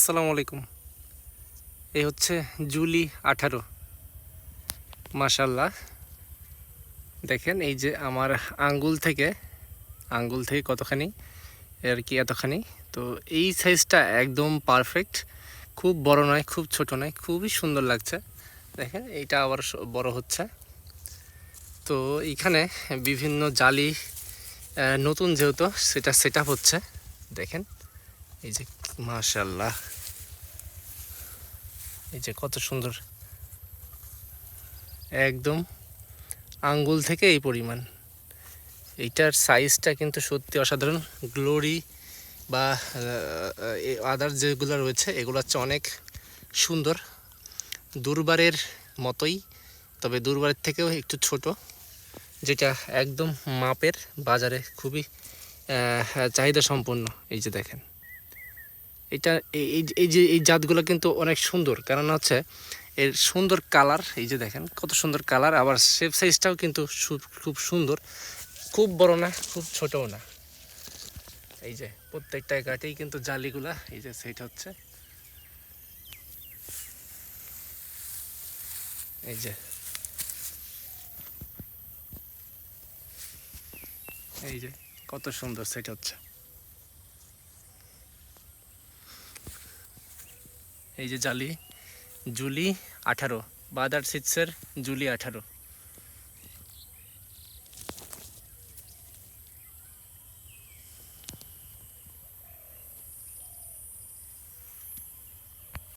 আসসালামু আলাইকুম। এই হচ্ছে জুলি আঠারো। মাশাল্লাহ দেখেন এই যে আমার আঙ্গুল থেকে আঙ্গুল থেকে কতখানি আর কি এতখানি? তো এই সাইজটা একদম পারফেক্ট খুব বড় নয়, খুব ছোট নয়, খুবই সুন্দর লাগছে। দেখেন, এইটা আবার বড় হচ্ছে। তো এইখানে বিভিন্ন জালি নতুন যেহেতু সেটা সেট হচ্ছে। দেখেন, এই যে মাশাল্লাহ এই যে কত সুন্দর। একদম আঙ্গুল থেকে এই পরিমাণ। এইটার সাইজটা কিন্তু সত্যি অসাধারণ। গ্লোরি বা আদার যেগুলো রয়েছে, এগুলো হচ্ছে অনেক সুন্দর। দুর্বারের মতোই, তবে দুর্বারের থেকেও একটু ছোট, যেটা একদম মাপের বাজারে খুবই চাহিদা সম্পন্ন এই যে দেখেন। এটা এই- যে, এই জাতগুলো কিন্তু অনেক সুন্দর। কারণ হচ্ছে এর সুন্দর কালার, এই যে দেখেন কত সুন্দর কালার, আবার শেপ সাইজটাও কিন্তু খুব সুন্দর। খুব বড় না, খুব ছোটও না। এই যে প্রত্যেকটা গাটেই কিন্তু জালিগুলা, এই যে সেট হচ্ছে। এই যে। এই যে কত সুন্দর সেট হচ্ছে। এই যে জালি জুলি আঠারো বাদার সিটসের জুলি আঠারো।